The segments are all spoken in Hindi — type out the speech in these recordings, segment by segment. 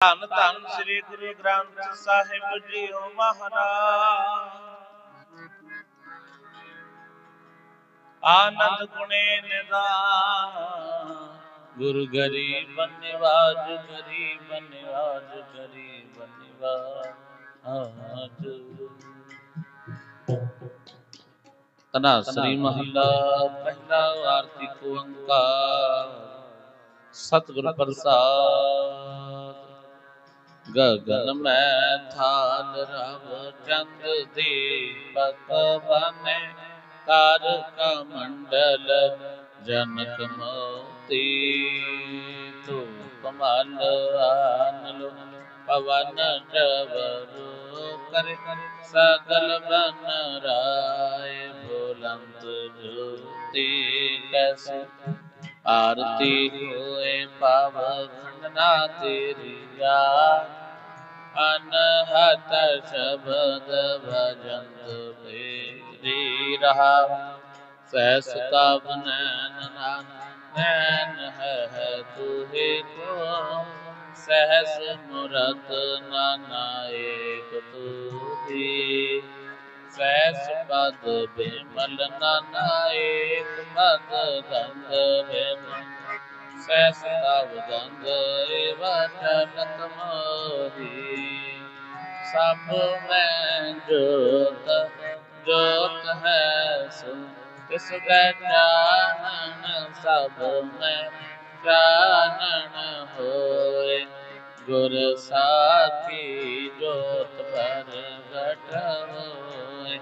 ਧੰਨ ਧੰਨ ਸ੍ਰੀ ਗੁਰੂ ਗ੍ਰੰਥ ਸਾਹਿਬ ਜੀ ਜੀਓ ਮਹਾਰਾਜ। ਆਨੰਦ ਗੁਣੇ ਨਿਦਾਨ। ਗੁਰ ਗਰੀਬ ਨਿਵਾਜ ਗਰੀਬ ਨਿਵਾਜ ਗਰੀਬ ਨਿਵਾਜ ਤਨਾ ਸ੍ਰੀ ਮਹਲਾ, ਪਹਿਲਾ ਆਰਤੀ ਓੰਕਾਰ ਸਤਿਗੁਰ ਪ੍ਰਸਾਦ। गगन में थाल रवचंद दीपक बने। तारका मंडल जनक मोती धूप मल आन लो, पवन जबरो कर। सकल बन राय बोलंत ज्योति कैसे? आरती हुए पाव खंडना तेरी याद अनहत शब्द भजन ते धीरः सहस तव नैन नैन है तुहि को। सहस मुरत ननायक तुहि। सहस पद विमल ननायक पद दंड विमल मोरी सब में जोत जोत है सुन सब में चानन होए गुर साथी जोत पर घट होए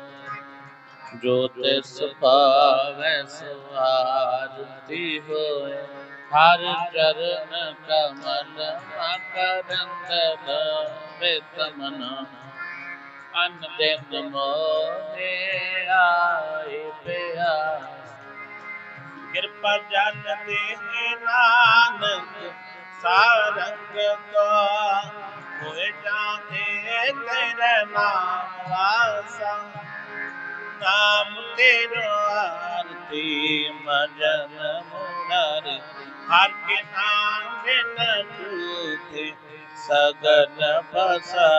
जोत सुपावे सुहारती होए। हर चरण कमल मकरंदल वितमन अन दिन मोहे आए पिया कृपा जन दे नानक, सारंग तो। को होए जाने तेरे नाम वासा नाम तेरो आरती, मजन मुरारी हरि सगन बसा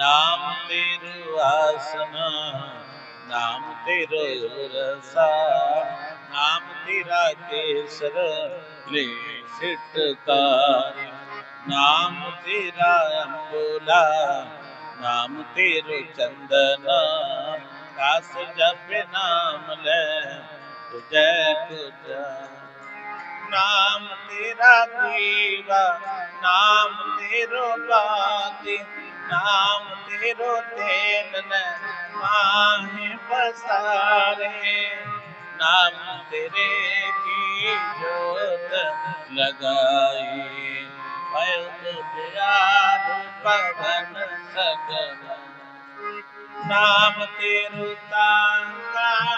राम तेरु आसना नाम तेरु रसा नाम तेरा केसर ले नाम तेरा अंबोला नाम तेरु चंदना दास जब नाम ले तुझे कुछ नाम तेरा जीवा नाम तेरो बाती नाम तेरो तेन न माहे पसारे नाम तेरे की जोत लगाई पगन सगन। नाम तेरु तांगा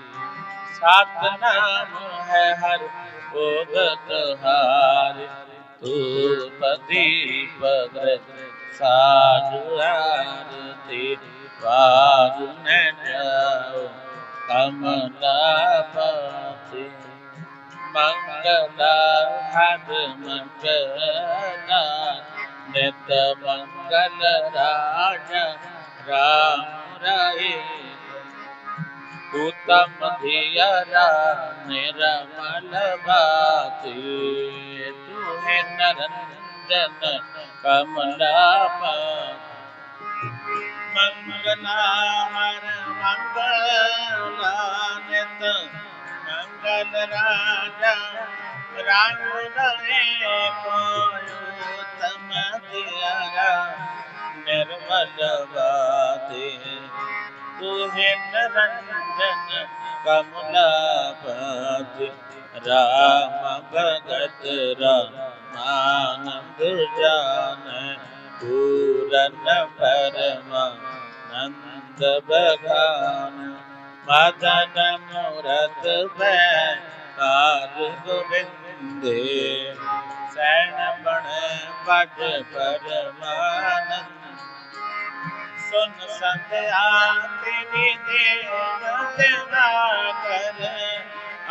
सात नाम है हर भोगत हार। तू पति साधु आरती पार न जाओ, कमला पति। मंगला हर मंगला, नित मंगल राजा, राम रही उत्तम धियरा निरमल भाति तुहे नरंजन कमलापति मंगला हर मंगलानित मंगल राजा तो राम रहे कोयुतम धियरा निर्मल भाति तुहे नरंजन कमलापति राम भगत रामानंद जान, पूरन परमानंद बखान मदन मूरत कार गोविंदे सैन बण बज परमानंद सुन संध्या तेरी देव तेरा कर।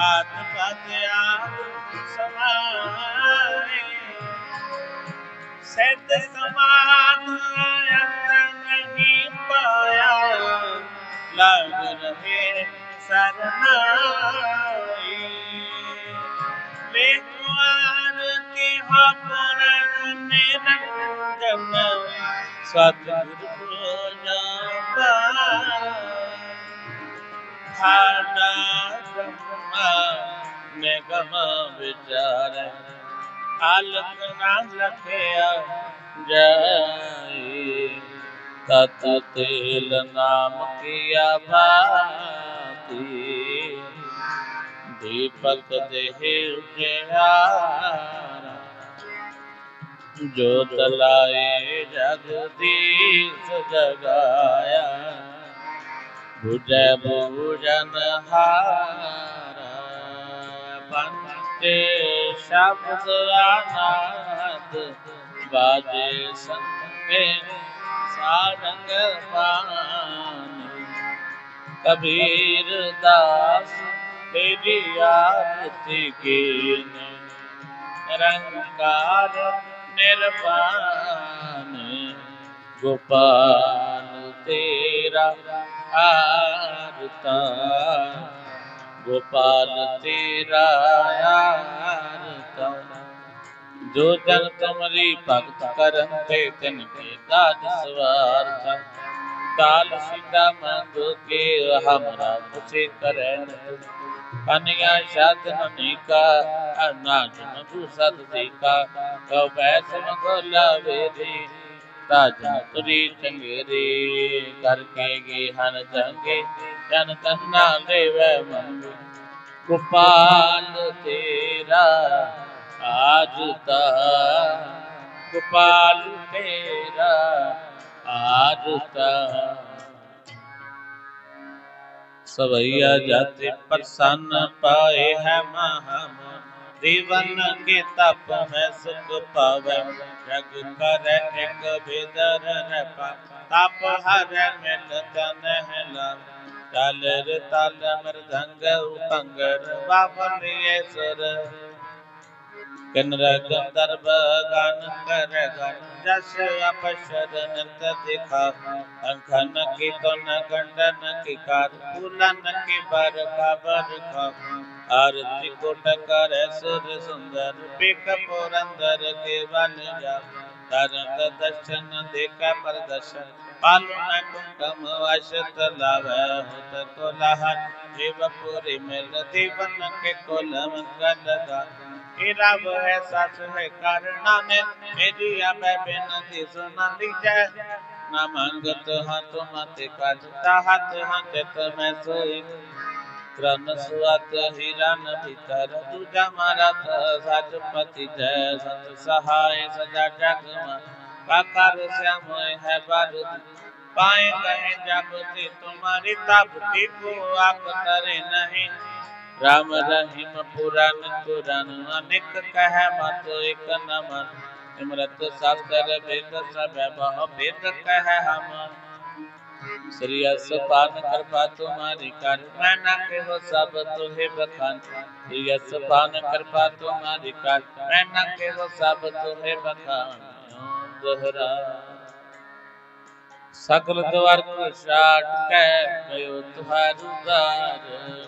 आत्मत आप समाए सिद्ध समान नहीं पाया। लग रहे सरनाई। के हपुर निरंजन। सतगुरु निगम विचार आलक ना लखया जाए तत तेल नाम किया भाती दीपक देह उजियारा जो तलाए जगदीश जगाया। भुजय भूजन हारा पंते शब्द आनाद, बाजे संगे सारंग पान कबीर दास तेरी आरती की निरंकार निर्वाण गोपाल तेरा आरता गोपाल, तेरा आरता जो जन तुमरी भक्त करन ते तिनके दाद सवार था ताल सीता मंग के हमरा तुझे करन अनिया साधन का अनाज मधु सद का कौ बैस मगोला वेदी ताज़ा तुरी चंगेरी करके गे हन जंगे जन तन्ना देवे मन गोपाल तेरा आज ता गोपाल तेरा आज ता सवैया जाते प्रसन्न पाए है महाम जीवन के तप में सुख पावे। जग कर एक रपा तप हर मिल तन ताल ताल मृदंग उपंगर बाबलिए सुर। किन्नर गंधर्व गान कर गण जस अपशर नृत दिखा। अंखन की तन गंडन की कार। फूलन की बर खबर खा। आरती कोट कर सुर सुंदर पिक पुरंदर के बन जा तरत दर्शन देख प्रदर्शन, पालन कुंकम अशत लाभ हुत कोलाहल। जीव पुरी मिल जीवन के कोलम कलगा रब है सच है करना ने मेरी अब बेनती सुन लीजिए। न मंगत हाथ मत काजता, हाथ हाथ में सोई। क्रम सुअत हिरन भीतर, दूजा मारत सच पति जय। सत सहाय सजा जग काकर श्याम है बारूद पाए गए जगति तुम्हारी तपति को आप करे नहीं। राम रहीम पुराण पुराण अनेक कह मत, एक नमन। इमरत शास्त्र वेद सब बह वेद कह हम। श्री पान कृपा तुम्हारी कर मैं न केहो सब तुहे बखान। श्री पान कृपा तुम्हारी कर मैं न केहो सब तुहे बखान। दोहरा सकल द्वार को साठ कह गयो तुम्हारू द्वार।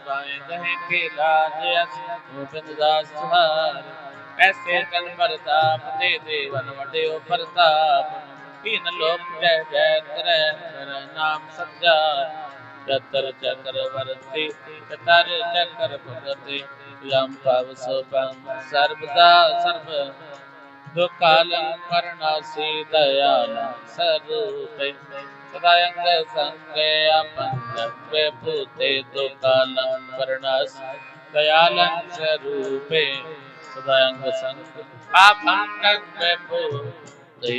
बाएँ कहे के लाज अस गोविंद दास तुम्हार ऐसे कल प्रताप दे देवन वडे प्रताप। तीन लोक जय जय करे नाम सज्जा। चतर चक्रवर्ती चतर चक्र भगति यम पाव सोपम सर्वदा सर्व दुकालं करणासी दयाल स्वरूपे सदायंग संगे अपंगत्वे भूते दुकालं वर्णस दयालं स्वरूपे सदायंग संग अपंगत्वे भूते